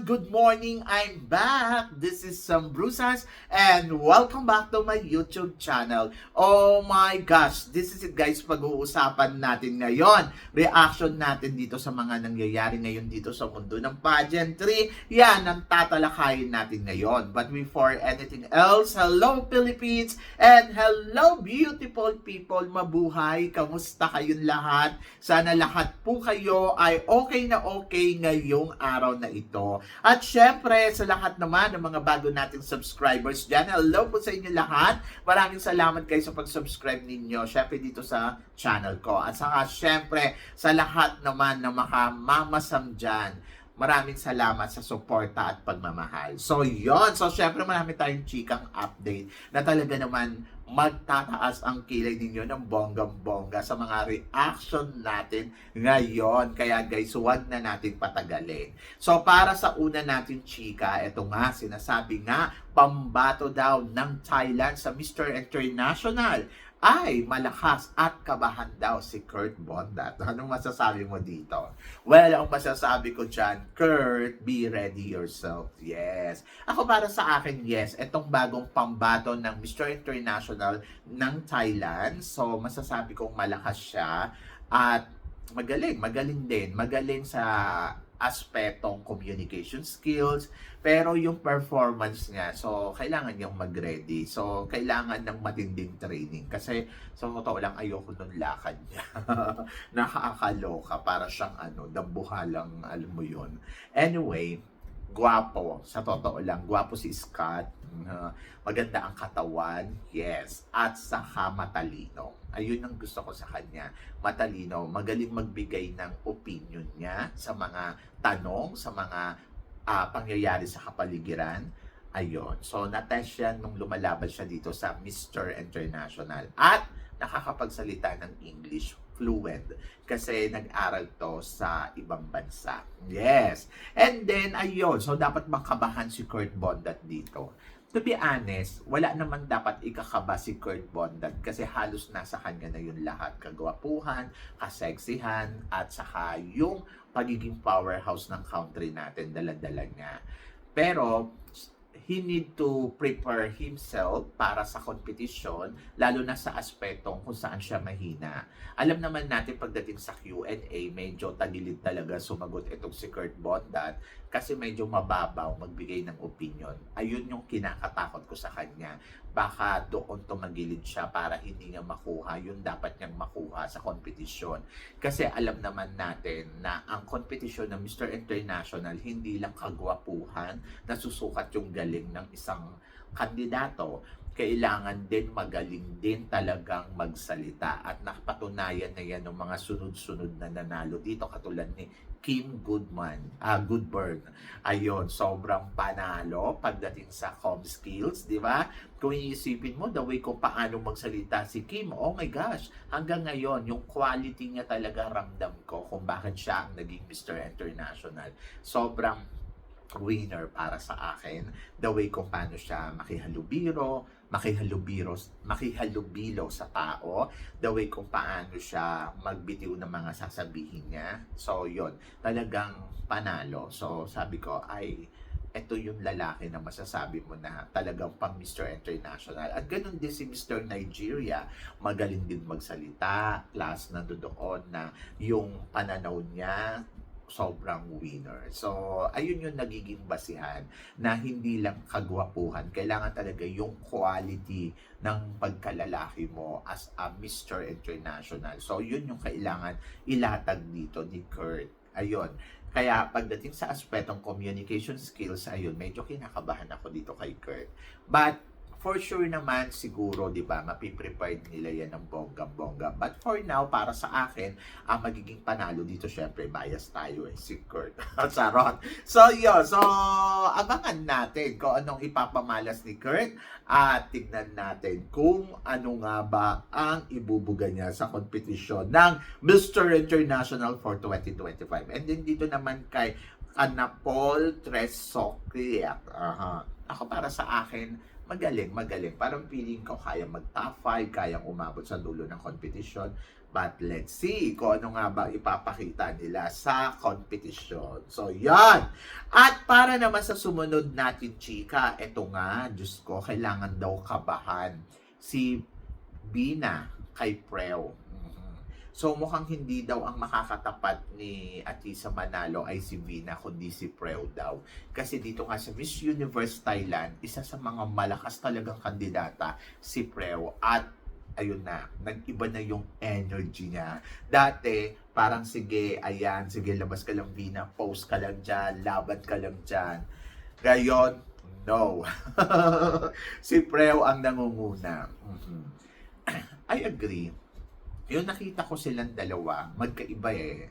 Everyone! Good morning! I'm back! This is Sam Brusas and welcome back to my YouTube channel. Oh my gosh! This is it guys, pag-uusapan natin ngayon. Reaction natin dito sa mga nangyayari ngayon dito sa mundo ng pageantry. Yan ang tatalakayin natin ngayon. But before anything else, hello Philippines and hello beautiful people! Mabuhay! Kamusta kayong lahat? Sana lahat po kayo ay okay na okay ngayong araw na ito. At syempre, sa lahat naman ng mga bago nating subscribers dyan, hello po sa inyo lahat. Maraming salamat kayo sa pag-subscribe ninyo, syempre dito sa channel ko. At saka syempre, sa lahat naman na makamamasam dyan, maraming salamat sa suporta at pagmamahal. So, yon So, syempre, marami tayong chikang update na talaga naman magtataas ang kilay ninyo ng bonggang-bongga sa mga reaction natin ngayon. Kaya guys, huwag na natin patagalin. So, para sa una natin chika, ito nga, sinasabi nga, pambato daw ng Thailand sa Mr. International ay malakas at kabahan daw si Kurt Bondat. Anong masasabi mo dito? Well, ang masasabi ko dyan, Kurt, be ready yourself. Yes. Ako para sa akin, yes. Itong bagong pambato ng Mr. International ng Thailand. So, masasabi kong malakas siya. At magaling, magaling din. Magaling sa aspetong communication skills, pero yung performance niya, so kailangan niyang mag-ready. So kailangan ng matinding training kasi so totoo lang ayoko nung lakad niya. Nakakaloka para siyang ano, dambuhalang alam mo yun. Anyway, gwapo. Sa totoo lang, gwapo si Scott. Maganda ang katawan, yes. At saka matalino. Ayun ang gusto ko sa kanya. Matalino, magaling magbigay ng opinion niya sa mga tanong, sa mga uh, pangyayari sa kapaligiran. Ayun. So, natest siya nung lumalaban siya dito sa Mr. International. At nakakapagsalita ng English fluent kasi nag-aral to sa ibang bansa. Yes. And then, ayun. So, dapat makabahan si Kurt Bondat dito. To be honest, wala naman dapat ikakaba si Kurt Bondat kasi halos nasa kanya na yun lahat. Kagwapuhan, kaseksihan, at saka yung pagiging powerhouse ng country natin, daladala niya. Pero, he need to prepare himself para sa competition, lalo na sa aspetong kung saan siya mahina. Alam naman natin pagdating sa Q&A, medyo tagilid talaga sumagot itong si Kurt Bondat kasi medyo mababaw magbigay ng opinion. Ayun yung kinakatakot ko sa kanya. Baka doon tumagilid siya para hindi niya makuha yung dapat niyang makuha sa kompetisyon. Kasi alam naman natin na ang kompetisyon ng Mr. International hindi lang kagwapuhan, nasusukat yung galing ng isang kandidato kailangan din magaling din talagang magsalita at nakapatunayan na yan ng mga sunod-sunod na nanalo dito katulad ni Kim Goodman, ah uh, Goodburn. Ayun, sobrang panalo pagdating sa com skills, di ba? Kung iisipin mo, the way kung paano magsalita si Kim, oh my gosh, hanggang ngayon, yung quality niya talaga ramdam ko kung bakit siya ang naging Mr. International. Sobrang winner para sa akin. The way kung paano siya makihalubiro, makihalubiro, makihalubilo sa tao. The way kung paano siya magbitiw ng mga sasabihin niya. So, yon Talagang panalo. So, sabi ko, ay, ito yung lalaki na masasabi mo na talagang pang Mr. International. At ganun din si Mr. Nigeria. Magaling din magsalita. Class na doon na yung pananaw niya sobrang winner. So, ayun yung nagiging basihan na hindi lang kagwapuhan. Kailangan talaga yung quality ng pagkalalaki mo as a Mr. International. So, yun yung kailangan ilatag dito ni Kurt. Ayun. Kaya pagdating sa aspetong communication skills, ayun, medyo kinakabahan ako dito kay Kurt. But, for sure naman siguro, 'di ba, mapiprepared nila 'yan ng bongga-bongga. But for now, para sa akin, ang magiging panalo dito syempre bias tayo eh, si Kurt. Charot. So, yun. So, abangan natin kung anong ipapamalas ni Kurt at tignan natin kung ano nga ba ang ibubuga niya sa kompetisyon ng Mr. International for 2025. And then dito naman kay Anapol Tresokiak. Aha. Ako para sa akin, magaling, magaling. Parang feeling ko kaya mag top 5, kayang umabot sa dulo ng competition. But let's see kung ano nga ba ipapakita nila sa competition. So, yan. At para naman sa sumunod natin, chika, eto nga, Diyos ko, kailangan daw kabahan si Bina kay Preo. So mukhang hindi daw ang makakatapat ni Atisa Manalo ay si Vina kundi si Preo daw. Kasi dito nga sa Miss Universe Thailand, isa sa mga malakas talagang kandidata si Preo at ayun na, nag-iba na yung energy niya. Dati, parang sige, ayan, sige, labas ka lang Vina, post ka lang dyan, laban ka lang dyan. Ngayon, no. si Preo ang nangunguna. Mhm. I agree. Yung nakita ko silang dalawa, magkaiba eh.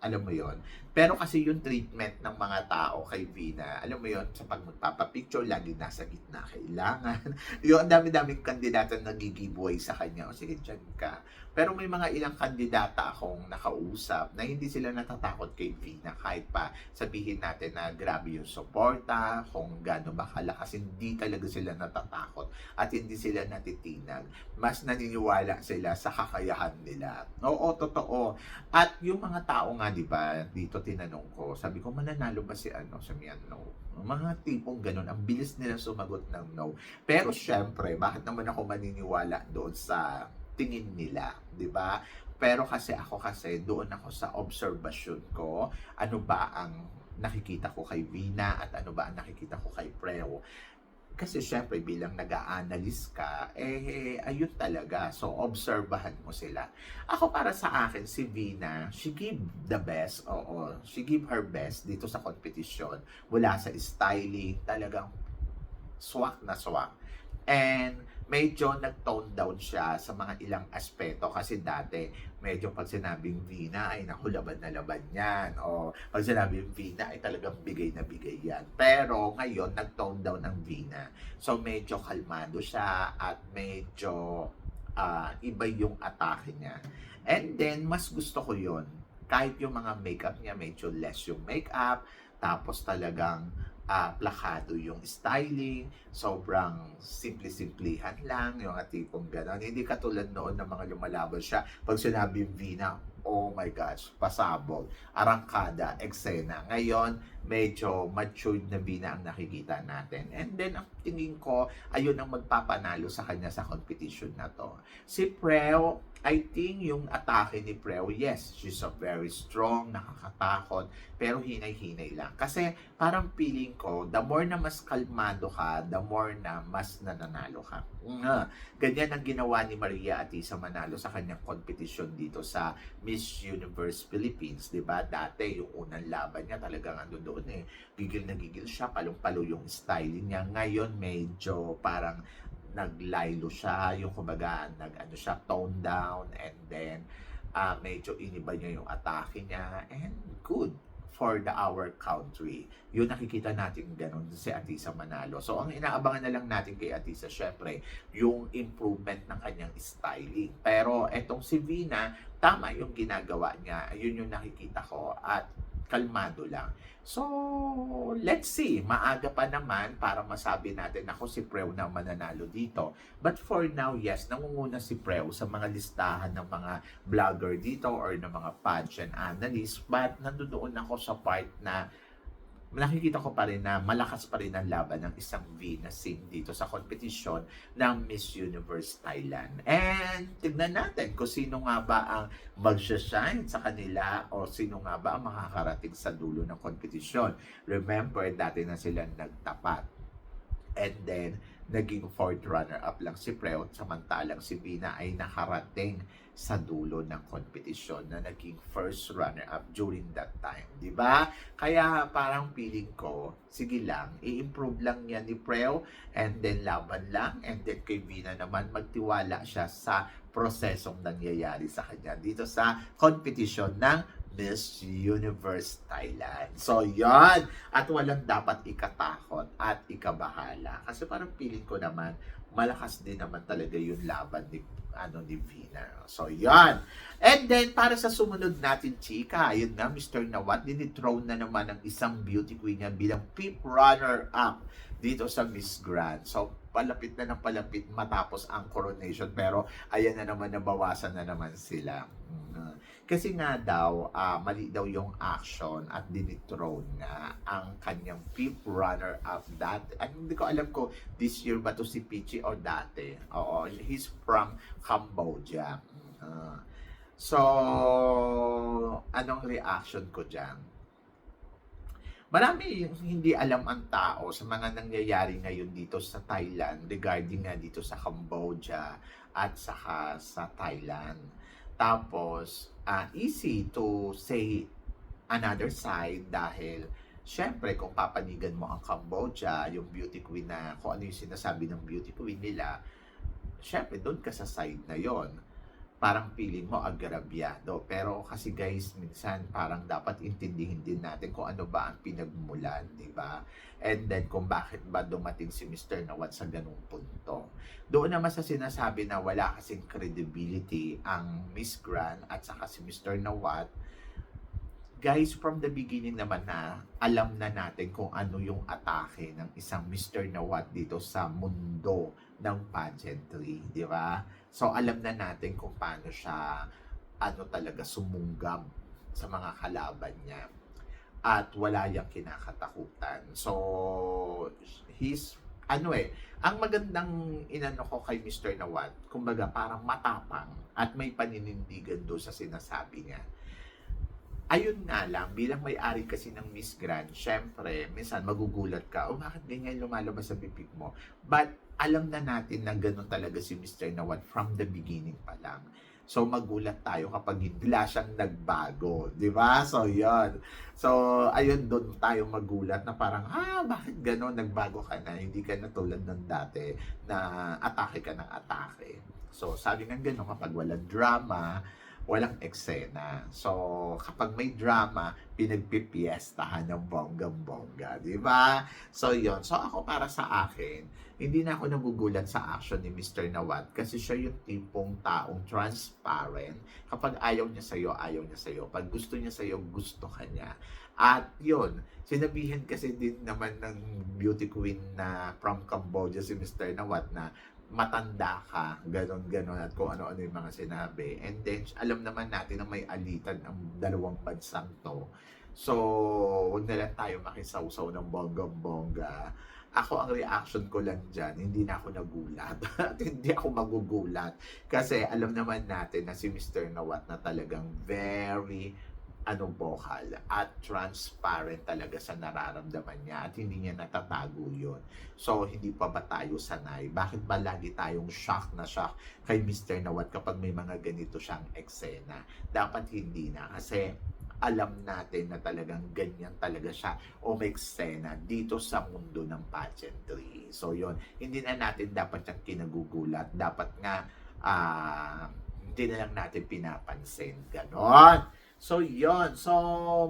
Alam mo yon Pero kasi yung treatment ng mga tao kay Vina, alam mo yon sa pag magpapapicture, lagi nasa gitna kailangan. yung dami-daming kandidato na nagigiveaway sa kanya. O sige, dyan ka. Pero may mga ilang kandidata akong nakausap na hindi sila natatakot kay Vina kahit pa sabihin natin na grabe yung suporta, kung gaano ba kalakas, hindi talaga sila natatakot at hindi sila natitinag. Mas naniniwala sila sa kakayahan nila. Oo, totoo. At yung mga tao nga, di ba, dito tinanong ko, sabi ko, mananalo ba si ano, si Mian? No. Mga tipong ganun, ang bilis nila sumagot ng no. Pero syempre, bakit naman ako maniniwala doon sa tingin nila, di ba? Pero kasi ako kasi doon ako sa observation ko, ano ba ang nakikita ko kay Vina at ano ba ang nakikita ko kay Preo. Kasi syempre bilang nag-a-analyst ka, eh ayun talaga. So obserbahan mo sila. Ako para sa akin si Vina, she give the best. Oo, she give her best dito sa competition. Mula sa styling, talagang swak na swak. And medyo nag-tone down siya sa mga ilang aspeto kasi dati medyo pag sinabing Vina ay naku laban na laban yan. O pag sinabing Vina ay talagang bigay na bigay yan. Pero ngayon nag-tone down ang Vina. So medyo kalmado siya at medyo ah, iba yung atake niya. And then mas gusto ko yon kahit yung mga makeup niya medyo less yung makeup. Tapos talagang ah, plakado yung styling, sobrang simple-simplihan lang, yung at tipong gano'n. Hindi katulad noon ng mga lumalaban siya. Pag sinabing Vina, oh my gosh, pasabog, arangkada, eksena. Ngayon, medyo matured na Vina ang nakikita natin. And then, ang tingin ko, ayun ang magpapanalo sa kanya sa competition na to. Si Preo, I think yung atake ni Preo, yes, she's a very strong, nakakatakot, pero hinay-hinay lang. Kasi parang feeling ko, the more na mas kalmado ka, the more na mas nananalo ka. Nga, ganyan ang ginawa ni Maria Atisa Manalo sa kanyang competition dito sa Miss Universe Philippines, 'di ba? Dati yung unang laban niya talagang ando doon eh. Gigil na gigil siya, palong-palo yung styling niya. Ngayon medyo parang naglaylo siya, yung kumbaga nag ano siya tone down and then ah medyo iniba niya yung atake niya and good for the our country. Yun nakikita natin ganun si Atisa Manalo. So ang inaabangan na lang natin kay Atisa syempre yung improvement ng kanyang styling. Pero etong si Vina, tama yung ginagawa niya. Yun yung nakikita ko at kalmado lang. So, let's see. Maaga pa naman para masabi natin ako si Preo na mananalo dito. But for now, yes, nangunguna si Preo sa mga listahan ng mga vlogger dito or ng mga pageant analyst. But nandoon ako sa part na nakikita ko pa rin na malakas pa rin ang laban ng isang V na sim dito sa competition ng Miss Universe Thailand. And tignan natin kung sino nga ba ang magsha-shine sa kanila o sino nga ba ang makakarating sa dulo ng competition. Remember, dati na sila nagtapat. And then, naging fourth runner-up lang si Preo samantalang si Bina ay nakarating sa dulo ng competition na naging first runner-up during that time. ba? Kaya parang feeling ko, sige lang, i-improve lang yan ni Preo and then laban lang and then kay Bina naman magtiwala siya sa prosesong nangyayari sa kanya dito sa competition ng Miss Universe Thailand. So, yan. At walang dapat ikatakot at ikabahala. Kasi parang feeling ko naman, malakas din naman talaga yung laban ni ano ni Vina. So, yan. And then, para sa sumunod natin, chika, ayun na, Mr. Nawat, dinithrone na naman ng isang beauty queen niya bilang fifth runner-up dito sa Miss Grand. So, palapit na ng palapit matapos ang coronation. Pero ayan na naman, nabawasan na naman sila. Mm. Kasi nga daw, ah, mali daw yung action at dinitrone nga ang kanyang fifth runner-up dati. At hindi ko alam ko this year ba to si Pichi o dati. Oo, he's from Cambodia. Ah. so, anong reaction ko dyan? Marami yung hindi alam ang tao sa mga nangyayari ngayon dito sa Thailand regarding nga dito sa Cambodia at saka sa Thailand. Tapos, ah, easy to say another side dahil syempre kung papanigan mo ang Cambodia, yung beauty queen na kung ano yung sinasabi ng beauty queen nila, syempre doon ka sa side na yon parang feeling mo agrabyado. Pero kasi guys, minsan parang dapat intindihin din natin kung ano ba ang pinagmulan, di ba? And then kung bakit ba dumating si Mr. Nawat sa ganung punto. Doon naman sa sinasabi na wala kasing credibility ang Miss Grand at saka si Mr. Nawat, guys, from the beginning naman na alam na natin kung ano yung atake ng isang Mr. Nawat dito sa mundo ng pageantry, di ba? So, alam na natin kung paano siya, ano talaga, sumunggab sa mga kalaban niya. At wala yung kinakatakutan. So, he's, ano eh, ang magandang inano ko kay Mr. Nawat, kumbaga parang matapang at may paninindigan do sa sinasabi niya. Ayun nga lang, bilang may-ari kasi ng Miss Grand, syempre, minsan magugulat ka, oh, bakit ganyan lumalabas sa bibig mo? But, alam na natin na ganun talaga si Mr. Nawat from the beginning pa lang. So, magulat tayo kapag bigla siyang nagbago. Di ba? So, yun. So, ayun, doon tayo magulat na parang, ah, bakit gano'n? Nagbago ka na. Hindi ka na tulad ng dati na atake ka ng atake. So, sabi nga gano'n, kapag walang drama, walang eksena. So, kapag may drama, pinagpipiestahan ng bonggang-bongga, di ba? So, yon So, ako para sa akin, hindi na ako nagugulat sa action ni Mr. Nawat kasi siya yung tipong taong transparent. Kapag ayaw niya sa'yo, ayaw niya sa'yo. Pag gusto niya sa'yo, gusto ka niya. At yun, sinabihan kasi din naman ng beauty queen na from Cambodia si Mr. Nawat na matanda ka, ganon ganon at kung ano-ano yung mga sinabi. And then, alam naman natin na may alitan ang dalawang bansang to. So, huwag na lang tayo makisawsaw ng bonggang-bongga. Ako, ang reaction ko lang dyan, hindi na ako nagulat. At hindi ako magugulat. Kasi alam naman natin na si Mr. Nawat na talagang very ano vocal at transparent talaga sa nararamdaman niya at hindi niya natatago yun. So, hindi pa ba tayo sanay? Bakit ba lagi tayong shock na shock kay Mr. Nawat kapag may mga ganito siyang eksena? Dapat hindi na kasi alam natin na talagang ganyan talaga siya o may eksena dito sa mundo ng pageantry. So, yon Hindi na natin dapat yung kinagugulat. Dapat nga ah hindi na lang natin pinapansin. Ganon. So, yon So,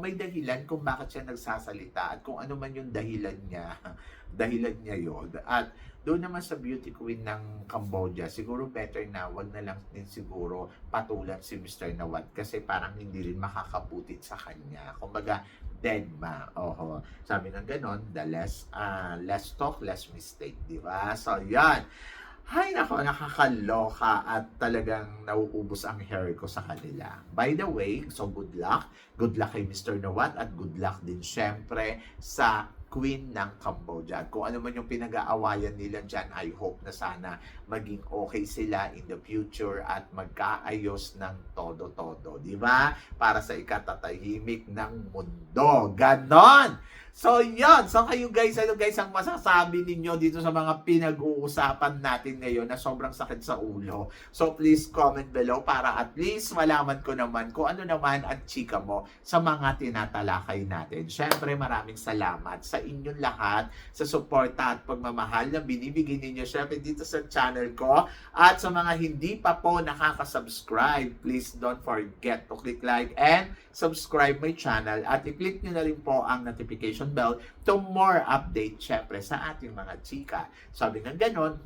may dahilan kung bakit siya nagsasalita at kung ano man yung dahilan niya. dahilan niya yon At doon naman sa beauty queen ng Cambodia, siguro better na wag na lang din siguro patulan si Mr. Nawat kasi parang hindi rin makakabutit sa kanya. Kumbaga, dead ma. Oho. Sabi ng ganon, the less, uh, less talk, less mistake. Di ba? So, yan. Hay nako, nakakaloka at talagang nauubos ang hair ko sa kanila. By the way, so good luck. Good luck kay Mr. Nawat at good luck din syempre sa Queen ng Cambodia. Kung ano man yung pinag-aawayan nila dyan, I hope na sana maging okay sila in the future at magkaayos ng todo-todo. Di ba? Para sa ikatatahimik ng mundo. Ganon! So, yun. So, kayo guys, ano guys ang masasabi ninyo dito sa mga pinag-uusapan natin ngayon na sobrang sakit sa ulo? So, please comment below para at least malaman ko naman kung ano naman ang chika mo sa mga tinatalakay natin. Syempre, maraming salamat sa inyong lahat sa suporta at pagmamahal na binibigay ninyo syempre dito sa channel ko. At sa mga hindi pa po nakaka-subscribe, please don't forget to click like and subscribe my channel at i-click nyo na rin po ang notification notification bell to more update syempre sa ating mga chika. Sabi ng ganon,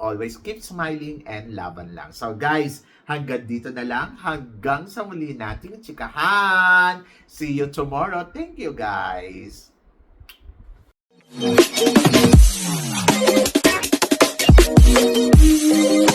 always keep smiling and laban lang. So guys, hanggang dito na lang. Hanggang sa muli nating chikahan. See you tomorrow. Thank you guys. Thank you.